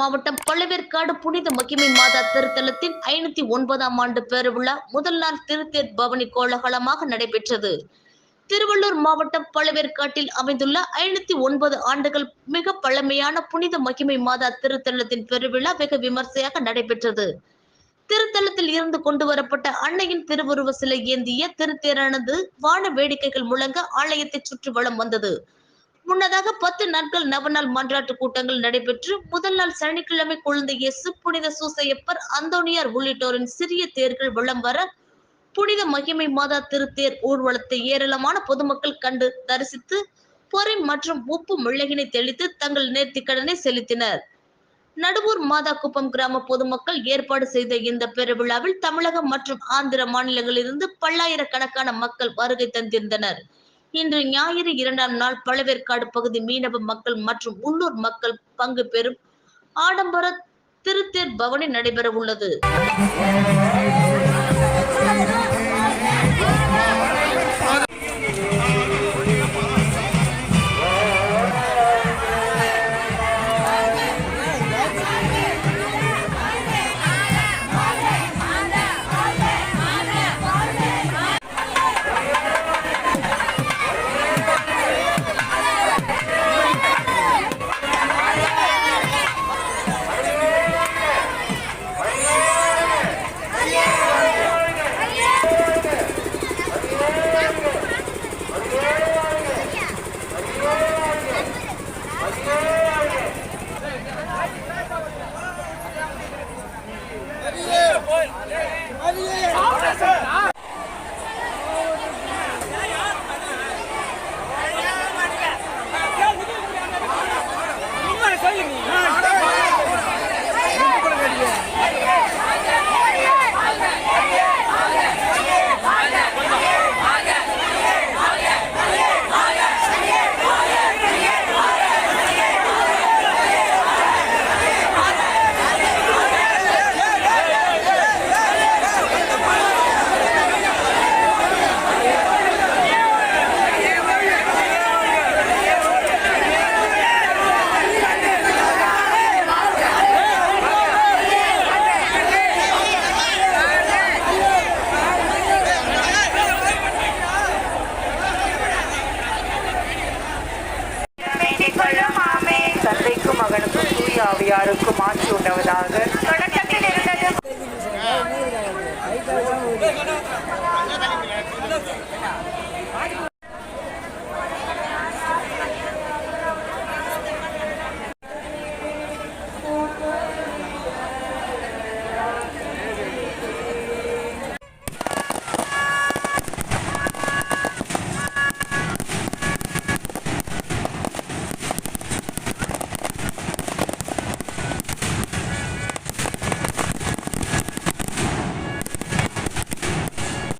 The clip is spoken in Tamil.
மாவட்டம் பழவேற்காடு புனித மகிமை மாதா திருத்தலத்தின் ஐநூத்தி ஒன்பதாம் ஆண்டு பெருவிழா முதல் நாள் திருத்தேர் பவனி கோலாகலமாக நடைபெற்றது. திருவள்ளூர் மாவட்டம் பழவேற்காட்டில் அமைந்துள்ள ஐநூத்தி ஒன்பது ஆண்டுகள் மிக பழமையான புனித மகிமை மாதா திருத்தலத்தின் பெருவிழா வெகு விமர்சையாக நடைபெற்றது. திருத்தலத்தில் இருந்து கொண்டு வரப்பட்ட அன்னையின் திருவுருவ சிலை ஏந்திய திருத்தேரானது வான வேடிக்கைகள் முழங்க ஆலயத்தை சுற்றி வளம் வந்தது. முன்னதாக பத்து நாட்கள் நவநாள் மன்றாட்டு கூட்டங்கள் நடைபெற்று முதல் நாள் சனிக்கிழமை குழந்தை இயேசு புனித சூசையப்பர் அந்தோனியார் உள்ளிட்டோரின் சிறிய தேர்கள் வளம் வர புனித மகிமை மாதா திருத்தேர் ஊர்வலத்தை ஏராளமான பொதுமக்கள் கண்டு தரிசித்து பொறை மற்றும் உப்பு மிளகினை தெளித்து தங்கள் நேர்த்தி கடனை செலுத்தினர். நடுவூர் மாதா குப்பம் கிராம பொதுமக்கள் ஏற்பாடு செய்த இந்த பெருவிழாவில் தமிழகம் மற்றும் ஆந்திர மாநிலங்களிலிருந்து பல்லாயிரக்கணக்கான மக்கள் வருகை தந்திருந்தனர். இன்று ஞாயிறு இரண்டாம் நாள் பழவேற்காடு பகுதி மீனவ மக்கள் மற்றும் உள்ளூர் மக்கள் பங்கு பெறும் ஆடம்பர திருத்தேர் பவனி நடைபெற உள்ளது ஆவியாருக்கு மாற்றி உண்டவதாக தொடக்கத்தில் இருந்தது